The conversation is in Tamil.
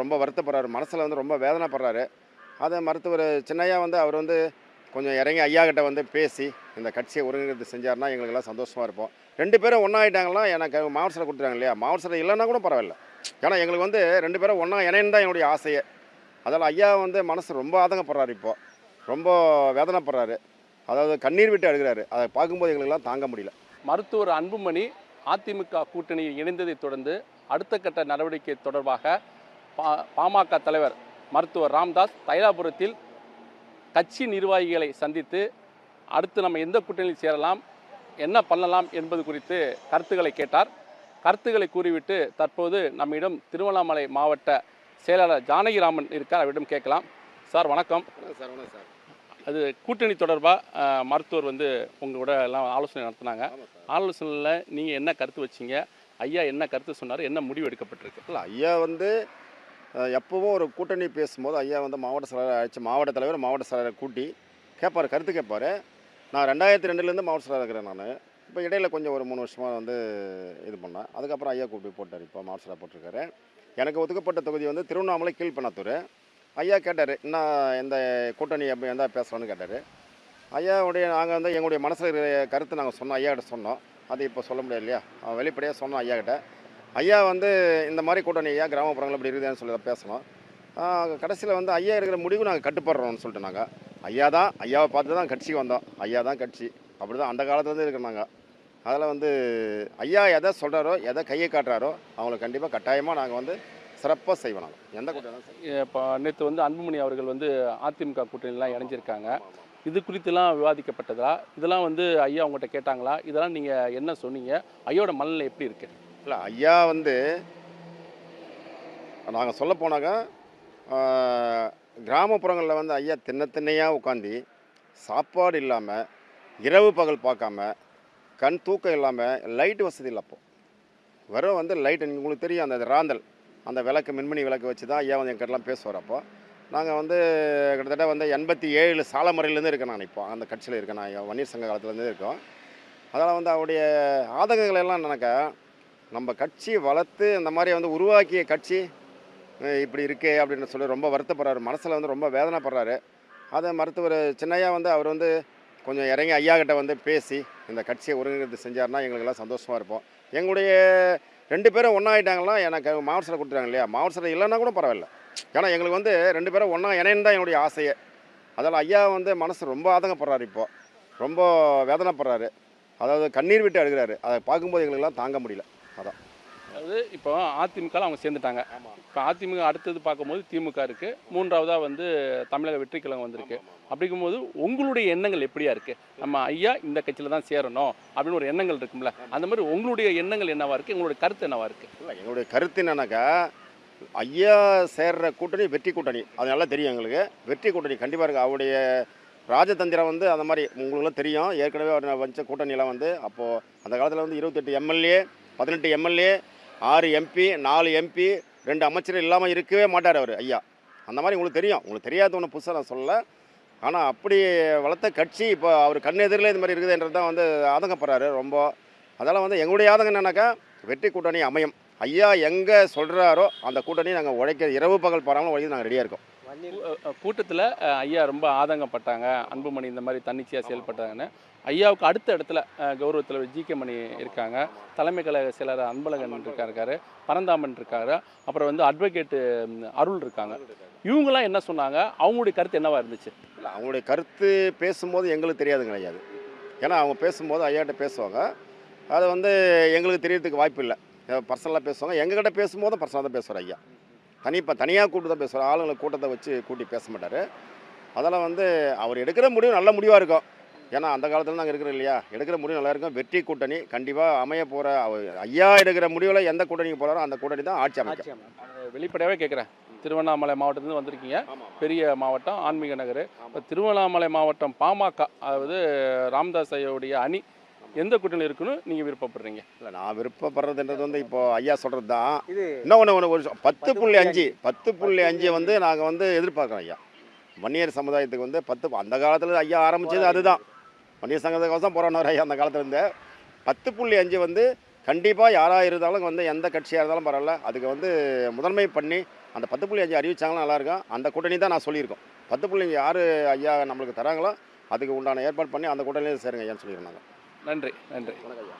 ரொம்ப வருத்தப்படுறாரு. மனசில் வந்து ரொம்ப வேதனைப்படுறாரு. அதை மருத்துவர் சின்னையா வந்து அவர் வந்து கொஞ்சம் இறங்கி ஐயா கிட்ட வந்து பேசி இந்த கட்சியை ஒருங்கிணைத்து செஞ்சாருன்னா எங்களுக்கெல்லாம் சந்தோஷமாக இருப்போம். ரெண்டு பேரும் ஒன்றா ஆகிட்டாங்கன்னா எனக்கு மாவட்ட செயலர் இல்லையா? மாவட்ட இல்லைன்னா கூட பரவாயில்ல. ஏன்னா எங்களுக்கு வந்து ரெண்டு பேரும் ஒன்றா இணைன்னு தான் என்னுடைய ஆசையே. அதனால் ஐயா வந்து மனசு ரொம்ப ஆதங்கப்படுறாரு இப்போ. ரொம்ப வேதனைப்படுறாரு. அதாவது கண்ணீர் விட்டு அழுகிறாரு. அதை பார்க்கும்போது எங்களுக்கெல்லாம் தாங்க முடியல. மருத்துவர் அன்புமணி அதிமுக கூட்டணியில் இணைந்ததை தொடர்ந்து அடுத்த கட்ட நடவடிக்கை தொடர்பாக பா பாமக தலைவர் மருத்துவர் ராம்தாஸ் தைலாபுரத்தில் கட்சி நிர்வாகிகளை சந்தித்து அடுத்து நம்ம எந்த கூட்டணியில் சேரலாம் என்ன பண்ணலாம் என்பது குறித்து கருத்துக்களை கேட்டார். கருத்துக்களை கூறிவிட்டு தற்போது நம்மிடம் திருவண்ணாமலை மாவட்ட செயலாளர் ஜானகிராமன் இருக்கார். அவரிடம் கேட்கலாம். சார் வணக்கம். சார் வணக்கம் சார். அது கூட்டணி தொடர்பாக மருத்துவர் வந்து உங்களோட எல்லாம் ஆலோசனை நடத்தினாங்க. ஆலோசனையில் நீங்கள் என்ன கருத்து வச்சீங்க? ஐயா என்ன கருத்து சொன்னார்? என்ன முடிவு எடுக்கப்பட்டிருக்கு? இல்லை ஐயா வந்து எப்போவும் ஒரு கூட்டணி பேசும்போது ஐயா வந்து மாவட்ட செயலாளர் அழைச்சி மாவட்ட தலைவர் மாவட்ட செயலாளரை கூட்டி கேட்பார் கருத்து கேட்பார் நான் ரெண்டாயிரத்தி ரெண்டுலேருந்து மாவட்ட செயலாளர் இருக்கிறேன் நான். இப்போ இடையில கொஞ்சம் ஒரு மூணு வருஷமாக வந்து இது பண்ணேன். அதுக்கப்புறம் ஐயா கூப்பிட்டு போட்டார். இப்போ மாவட்ட செயலாளர் போட்டிருக்காரு. எனக்கு ஒதுக்கப்பட்ட தொகுதி வந்து திருவண்ணாமலை கீழ்பண்ணாத்தூர். ஐயா கேட்டார் என்ன எந்த கூட்டணி அப்படி எந்த பேசலான்னு கேட்டார். ஐயாவுடைய நாங்கள் வந்து எங்களுடைய மனசில் இருக்கிற கருத்து நாங்கள் சொன்னோம். ஐயா கிட்ட சொன்னோம். அது இப்போ சொல்ல முடியாது இல்லையா? வெளிப்படையாக சொன்னோம் ஐயா கிட்ட ஐயா வந்து இந்த மாதிரி கூட்டணி ஐயா கிராமப்புறங்கள் இப்படி இருக்குதுன்னு சொல்லி பேசணும். கடைசியில் வந்து ஐயா இருக்கிற முடிவு நாங்கள் கட்டுப்படுறோம்னு சொல்லிட்டு நாங்கள் ஐயா தான் ஐயாவை பார்த்து தான் கட்சிக்கு வந்தோம். ஐயா தான் கட்சி. அப்படி தான் அந்த காலத்துலேருந்து இருக்கிறோம் நாங்கள் அதில் வந்து ஐயா எதை சொல்கிறாரோ எதை கையை காட்டுறாரோ அவங்களுக்கு கண்டிப்பாக கட்டாயமாக நாங்கள் வந்து சிறப்பாக செய்வோம் நாங்கள் எந்த கூட்டம் இப்போ நேற்று வந்து அன்புமணி அவர்கள் வந்து அதிமுக கூட்டணிலாம் இணைஞ்சிருக்காங்க. இது குறித்துலாம் விவாதிக்கப்பட்டதா? இதெல்லாம் வந்து ஐயா உங்கள்கிட்ட கேட்டாங்களா? இதெல்லாம் நீங்கள் என்ன சொன்னீங்க? ஐயாவோட மனநிலை எப்படி இருக்கு? இல்லை ஐயா வந்து நாங்கள் சொல்ல போனாக்கா கிராமப்புறங்களில் வந்து ஐயா தின்ன தின்னையாக உட்காந்து சாப்பாடு இல்லாமல் இரவு பகல் பார்க்காம கண் தூக்கம் இல்லாமல் லைட்டு வசதி இல்லை வெறும் வந்து லைட் உங்களுக்கு தெரியும் அந்த ராந்தல் அந்த விளக்கு மின்மணி விளக்கு வச்சு தான் ஐயா வந்து எங்கிட்டலாம் பேசுவார் அப்போ. நாங்கள் வந்து கிட்டத்தட்ட வந்து எண்பத்தி ஏழு சாலமறையிலேருந்து இருக்கேன் நான் இப்போ. அந்த கட்சியில் இருக்கேன் நான் ஐயா வன்னியர் சங்க காலத்துலேருந்து இருக்கோம். அதனால் வந்து அவருடைய ஆதங்கங்கள் எல்லாம் நினைக்க நம்ம கட்சி வளர்த்து இந்த மாதிரி வந்து உருவாக்கிய கட்சி இப்படி இருக்கே அப்படின்னு சொல்லி ரொம்ப வருத்தப்படுறாரு. மனசில் வந்து ரொம்ப வேதனைப்படுறாரு. அதை மருத்துவர் சின்னையா வந்து அவர் வந்து கொஞ்சம் இறங்கி ஐயா கிட்ட வந்து பேசி இந்த கட்சியை ஒருங்கிணைத்து செஞ்சாருன்னா எங்களுக்கெல்லாம் சந்தோஷமாக இருப்போம். எங்களுடைய ரெண்டு பேரும் ஒன்றா ஆகிட்டாங்கன்னா எனக்கு மாவட்டத்தில் கொடுத்துருக்காங்க கொடுத்துட்டாங்க இல்லையா? மாவட்டத்தில் இல்லைன்னா கூட பரவாயில்ல. ஏன்னா எங்களுக்கு வந்து ரெண்டு பேரும் ஒன்றா இணைன்னு தான் என்னுடைய ஆசையே. அதனால் ஐயா வந்து மனசு ரொம்ப ஆதங்கப்படுறாரு இப்போ. ரொம்ப வேதனைப்படுறாரு. அதாவது கண்ணீர் விட்டு அழுகிறாரு. அதை பார்க்கும்போது எங்களுக்கெல்லாம் தாங்க முடியல. அதான். அதாவது இப்போ அதிமுகவில் அவங்க சேர்ந்துட்டாங்க. இப்போ அதிமுக அடுத்தது பார்க்கும்போது திமுக இருக்குது மூன்றாவதாக வந்து தமிழக வெற்றி கழகம் வந்திருக்கு. அப்படிங்கும்போது உங்களுடைய எண்ணங்கள் எப்படியா இருக்குது நம்ம ஐயா இந்த கட்சியில் தான் சேரணும் அப்படின்னு ஒரு எண்ணங்கள் இருக்கும்ல. அந்த மாதிரி உங்களுடைய எண்ணங்கள் என்னவா இருக்குது உங்களுடைய கருத்து என்னவா இருக்குது இல்லை எங்களுடைய கருத்து என்னன்னாக்கா ஐயா சேர்ற கூட்டணி வெற்றி கூட்டணி. அது நல்லா தெரியும் எங்களுக்கு. வெற்றி கூட்டணி கண்டிப்பாக இருக்குது அவருடைய ராஜதந்திரம் வந்து அந்த மாதிரி உங்களுக்குலாம் தெரியும். ஏற்கனவே அவர் வச்ச கூட்டணியெல்லாம் வந்து அப்போது அந்த காலத்தில் வந்து இருபத்தெட்டு எம்எல்ஏ பதினெட்டு எம்எல்ஏ ஆறு எம்பி நாலு எம்பி ரெண்டு அமைச்சர் இல்லாமல் இருக்கவே மாட்டார் அவர் ஐயா. அந்த மாதிரி உங்களுக்கு தெரியும். உங்களுக்கு தெரியாத ஒன்று புதுசாக நான் சொல்லலை. ஆனால் அப்படி வளர்த்த கட்சி இப்போ அவர் கண்ணெதிரில் இது இந்த மாதிரி இருக்குதுன்றது தான் வந்து ஆதங்கப்படுறாரு ரொம்ப. அதெல்லாம் வந்து எங்களுடைய ஆதங்கம் என்னன்னாக்கா வெற்றி கூட்டணி அமையும். ஐயா எங்கே சொல்கிறாரோ அந்த கூட்டணி நாங்கள் உழைக்க இரவு பகல் பாராமல் உழைக்க நாங்கள் ரெடியாக இருக்கோம். கூட்டத்தில் ஐயா ரொம்ப ஆதங்கப்பட்டாங்க. அன்புமணி இந்த மாதிரி தன்னிச்சையாக செயல்பட்டாங்கன்னு. ஐயாவுக்கு அடுத்த இடத்துல கௌரவத்தில் ஜி கே மணி இருக்காங்க. தலைமை கழக செயலர் அன்பழகன் இருக்கா இருக்காரு பரந்தாமன் இருக்காரு அப்புறம் வந்து அட்வொகேட்டு அருள் இருக்காங்க. இவங்கெல்லாம் என்ன சொன்னாங்க? அவங்களுடைய கருத்து என்னவா இருந்துச்சு? இல்லை அவங்களுடைய கருத்து பேசும்போது எங்களுக்கு தெரியாதுங்க ஐயா ஏன்னா அவங்க பேசும்போது ஐயாட்ட பேசுவாங்க. அது வந்து எங்களுக்கு தெரியறதுக்கு வாய்ப்பு இல்லை. பர்சனலாக பேசுவாங்க. எங்ககிட்ட பேசும்போது பர்சனலாக தான் பேசுவார் ஐயா. தனி இப்போ தனியாக கூட்டு தான் பேசுவார். ஆளுங்களை கூட்டத்தை வச்சு கூட்டி பேச மாட்டார். அதெல்லாம் வந்து அவர் எடுக்கிற முடிவு நல்ல முடிவாக இருக்கும். ஏன்னா அந்த காலத்தில் நாங்கள் இருக்கிறோம் இல்லையா? எடுக்கிற முடிவு நல்லா இருக்கும். வெற்றி கூட்டணி கண்டிப்பாக அமைய போகிற ஐயா எடுக்கிற முடிவில் எந்த கூட்டணிக்கு போகிறாரோ அந்த கூட்டணி தான் ஆட்சி அமைக்கும். வெளிப்படையாகவே கேட்குறேன். திருவண்ணாமலை மாவட்டத்துலேருந்து வந்திருக்கீங்க. பெரிய மாவட்டம் ஆன்மீக நகர். இப்போ திருவண்ணாமலை மாவட்டம் பாமக அதாவது ராமதாஸ் ஐயாவுடைய அணி எந்த கூட்டணியில் இருக்குன்னு நீங்கள் விருப்பப்படுறீங்க? இல்லை நான் விருப்பப்படுறதுன்றது வந்து இப்போ ஐயா சொல்கிறது தான். இது இன்னொன்று ஒன்று ஒரு பத்து புள்ளி அஞ்சு பத்து புள்ளி அஞ்சு வந்து நாங்கள் வந்து எதிர்பார்க்குறோம் ஐயா. வன்னியர் சமுதாயத்துக்கு வந்து பத்து அந்த காலத்தில் ஐயா ஆரம்பிச்சது அதுதான். வன்னியர் சங்கத்துக்கோசம் போராடினார் ஐயா அந்த காலத்தில் இருந்து பத்து புள்ளி அஞ்சு வந்து கண்டிப்பாக யாராக இருந்தாலும் வந்து எந்த கட்சியாக இருந்தாலும் பரவாயில்ல. அதுக்கு வந்து முதன்மை பண்ணி அந்த பத்து புள்ளி அஞ்சு அறிவிச்சாங்கன்னா நல்லாயிருக்கும் அந்த கூட்டணி தான் நான் சொல்லியிருக்கோம். பத்து புள்ளி அஞ்சு யார் ஐயா நம்மளுக்கு தராங்களோ அதுக்கு உண்டான ஏற்பாடு பண்ணி அந்த கூட்டணியில் சேருங்க ஐயான்னு சொல்லியிருந்தாங்க. நன்றி நன்றி. வணக்கம் ஐயா